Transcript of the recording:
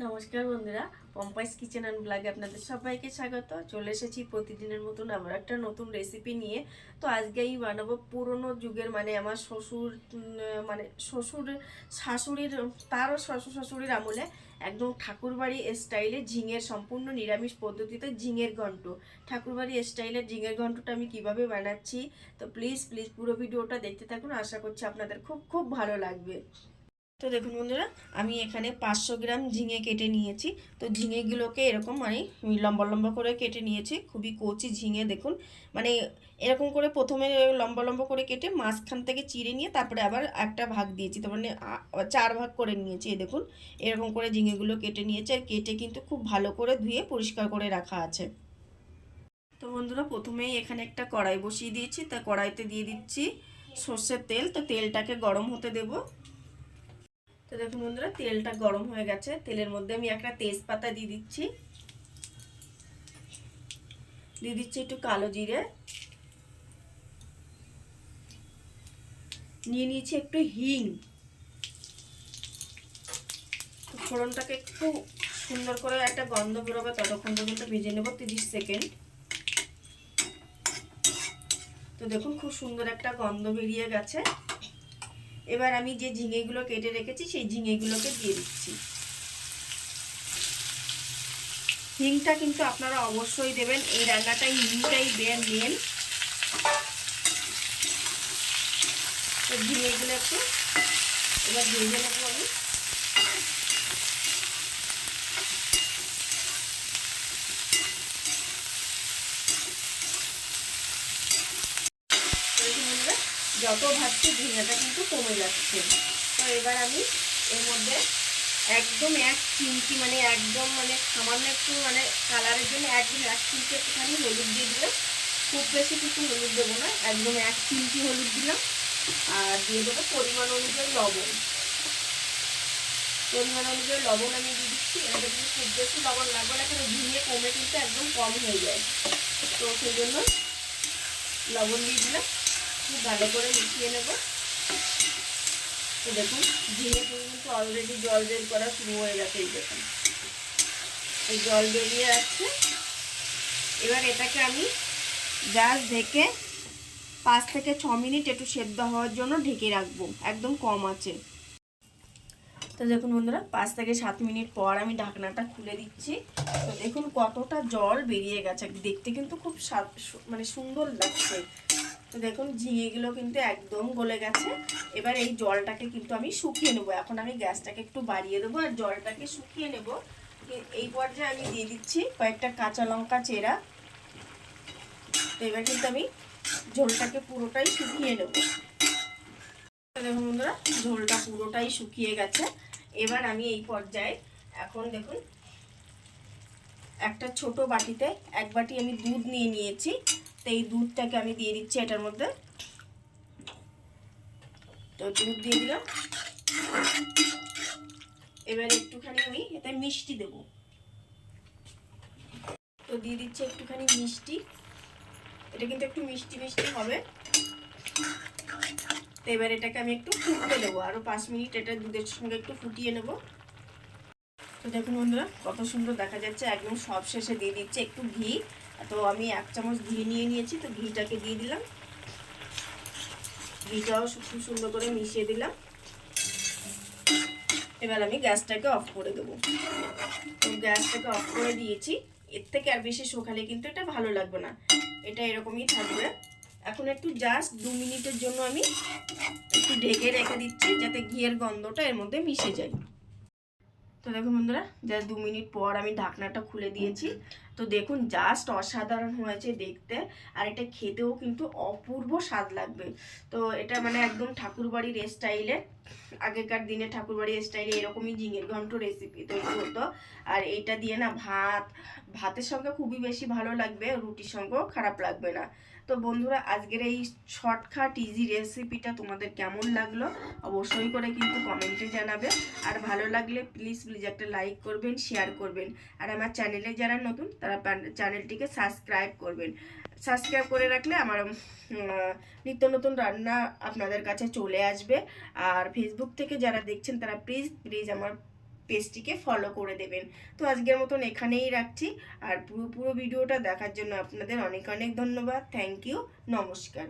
নমস্কার বন্ধুরা, পম্পাইস kitchen and ব্লগে আপনাদের সবাইকে স্বাগত। চলে এসেছি প্রতিদিনের মতন আমরা একটা নতুন রেসিপি নিয়ে। তো আজকেই বানাবো পুরনো যুগের মানে আমার শ্বশুর মানে শ্বশুর শাশুড়ির, তারও শ্বশুর শাশুড়ির আমলে একদম ঠাকুরবাড়ি স্টাইলে ঝিঙের, সম্পূর্ণ নিরামিষ পদ্ধতিতে ঝিঙের ঘন্ট। ঠাকুরবাড়ি স্টাইলের ঝিঙের ঘন্টটা আমি কীভাবে বানাচ্ছি, তো প্লিজ প্লিজ পুরো ভিডিওটা দেখতে থাকুন। আশা করছি আপনাদের খুব খুব ভালো লাগবে। তো দেখুন বন্ধুরা, আমি এখানে পাঁচশো গ্রাম ঝিঙে কেটে নিয়েছি। তো ঝিঙেগুলোকে এরকম মানে লম্বা লম্বা করে কেটে নিয়েছি, খুবই কচি ঝিঙে দেখুন। মানে এরকম করে প্রথমে লম্বা লম্বা করে কেটে মাঝখান থেকে চিড়ে নিয়ে তারপরে আবার একটা ভাগ দিয়েছি। তার মানে চার ভাগ করে নিয়েছি এই দেখুন। এরকম করে ঝিঙেগুলো কেটে নিয়েছি আর কেটে কিন্তু খুব ভালো করে ধুয়ে পরিষ্কার করে রাখা আছে। তো বন্ধুরা, প্রথমেই এখানে একটা কড়াই বসিয়ে দিয়েছি। তা কড়াইতে দিয়ে দিচ্ছি সর্ষের তেল। তো তেলটাকে গরম হতে দেবো। তো দেখুন বন্ধুরা, তেলটা গরম হয়ে গেছে। তেলের মধ্যে আমি একটা তেজপাতা দিয়ে দিচ্ছি। দিয়ে দিচ্ছি একটু কালো জিরে। নিয়ে নিয়েছি একটু হিং। ফোড়নটাকে একটু সুন্দর করে একটা গন্ধ বেরোবে, ততক্ষণ পর্যন্ত ভেজে নেব, তিরিশ সেকেন্ড। তো দেখুন, খুব সুন্দর একটা গন্ধ বেরিয়ে গেছে। এবার আমি যে ঝিঙেগুলো কেটে রেখেছি, সেই ঝিঙেগুলোকে দিয়ে দিচ্ছি। হিংটা কিন্তু আপনারা অবশ্যই দেবেন। এই রান্নাটাই হিংটাই মেন তো ঝিঙেগুলো একটু এবার ভেজে নেব আমি দেখুন বন্ধুরা, যত ভাজছি ঝিঙেটা কিন্তু কমে যাচ্ছে। তো এবার আমি এর মধ্যে একদম এক চিমটি মানে একদম মানে সামান্য একটু মানে কালারের জন্য একদম এক চিমটি একটুখানি হলুদ দিয়ে দিলাম। খুব বেশি কিছু হলুদ দেবো না, একদম এক চিমটি হলুদ দিলাম। আর দিয়ে দেবো পরিমাণ অনুযায়ী লবণ। পরিমাণ অনুযায়ী লবণ আমি দিয়ে দিচ্ছি। এটা কিন্তু খুব বেশি লবণ লাগবে না এখানে ঝিঙে কমে কিন্তু একদম কম হয়ে যায়। তো সেই জন্য লবণ দিয়ে দিলাম। খুব ভালো করে মিশিয়ে নেব। তো দেখুন, ঝিঙে থেকে কিন্তু অলরেডি জল বের করা শুরু হয়ে গেছে এই দেখুন। এই জল বেরিয়ে আসছে। এবার এটাকে আমি গ্যাস ঢেকে পাঁচ থেকে ছ মিনিট একটু সেদ্ধ হওয়ার জন্য ঢেকে রাখব, একদম কম আছে। তো দেখুন বন্ধুরা, পাঁচ থেকে সাত মিনিট পর আমি ঢাকনাটা খুলে দিচ্ছি। তো দেখুন কতটা জল বেরিয়ে গেছে, দেখতে কিন্তু খুব মানে সুন্দর লাগছে। তো দেখুন, ঝিঙেগুলো কিন্তু একদম গলে গেছে। এবার এই জলটাকে কিন্তু আমি শুকিয়ে নেব। এখন আমি গ্যাসটাকে একটু বাড়িয়ে দেবো আর জলটাকে শুকিয়ে নেব। এই পর্যায়ে আমি দিয়ে দিচ্ছি কয়েকটা কাঁচা লঙ্কা চেরা। তো এবার কিন্তু আমি ঝোলটাকে পুরোটাই শুকিয়ে নেব। দেখুন বন্ধুরা, ঝোলটা পুরোটাই শুকিয়ে গেছে। এবার আমি এই পর্যায়ে এখন দেখুন, একটা ছোট বাটিতে এক বাটি আমি দুধ নিয়ে নিয়েছি। তো এই দুধটাকে আমি দিয়ে দিচ্ছি এটার মধ্যে। তো দুধ দিয়ে দিলাম। এবার একটুখানি আমি এতে মিষ্টি দেব। তো দিয়ে দিচ্ছি একটুখানি মিষ্টি। এটা কিন্তু একটু মিষ্টি মিষ্টি হবে। তো এবার এটাকে আমি একটু ফুটতে দেবো আরও পাঁচ মিনিট এটা দুধের সঙ্গে একটু ফুটিয়ে নেব। তো দেখুন বন্ধুরা, কত সুন্দর দেখা যাচ্ছে। একদম সব শেষে দিয়ে দিচ্ছে একটু ঘি। তো আমি এক চামচ ঘি নিয়ে নিয়েছি, তো ঘিটাকে দিয়ে দিলাম। ঘিটাও খুব সুন্দর করে মিশিয়ে দিলাম। এবার আমি গ্যাসটাকে অফ করে দেবো। তো গ্যাসটাকে অফ করে দিয়েছি। এর থেকে আর বেশি শোকালে কিন্তু এটা ভালো লাগবে না। এটা এরকমই থাকবে। এখন একটু জাস্ট দু মিনিটের জন্য আমি একটু ঢেকে রেখে দিচ্ছি, যাতে ঘিয়ের গন্ধটা এর মধ্যে মিশে যায়। তো দেখুন বন্ধুরা যা দু মিনিট পর আমি ঢাকনাটা খুলে দিয়েছি। তো দেখুন জাস্ট অসাধারণ হয়েছে দেখতে, আর এটা খেতেও কিন্তু অপূর্ব স্বাদ লাগবে। তো এটা মানে একদম ঠাকুরবাড়ির স্টাইলে আগেকার দিনে ঠাকুরবাড়ির স্টাইলে এরকমই ঝিঙের ঘন্ট রেসিপি তৈরি হতো। আর এটা দিয়ে না ভাত, ভাতের সঙ্গে খুবই বেশি ভালো লাগবে, রুটির সঙ্গেও খারাপ লাগবে না। তো বন্ধুরা, আজকের এই শর্টকাট ইজি রেসিপিটা তোমাদের কেমন লাগল অবশ্যই করে কিন্তু কমেন্টে জানাবে। আর ভালো লাগলে প্লিজ প্লিজ একটা লাইক করবেন শেয়ার করবেন। আর আমার চ্যানেলে যারা নতুন, তারা চ্যানেলটিকে সাবস্ক্রাইব করবেন। সাবস্ক্রাইব করে রাখলে আমার নিত্য নতুন রান্না আপনাদের কাছে চলে আসবে। আর ফেসবুক থেকে যারা দেখছেন, তারা প্লিজ প্লিজ আমার পেজটিকে ফলো করে দেবেন। তো আজকের মতন এখানেই রাখছি। আর পুরো পুরো ভিডিওটা দেখার জন্য আপনাদের অনেক অনেক ধন্যবাদ। থ্যাংক ইউ নমস্কার।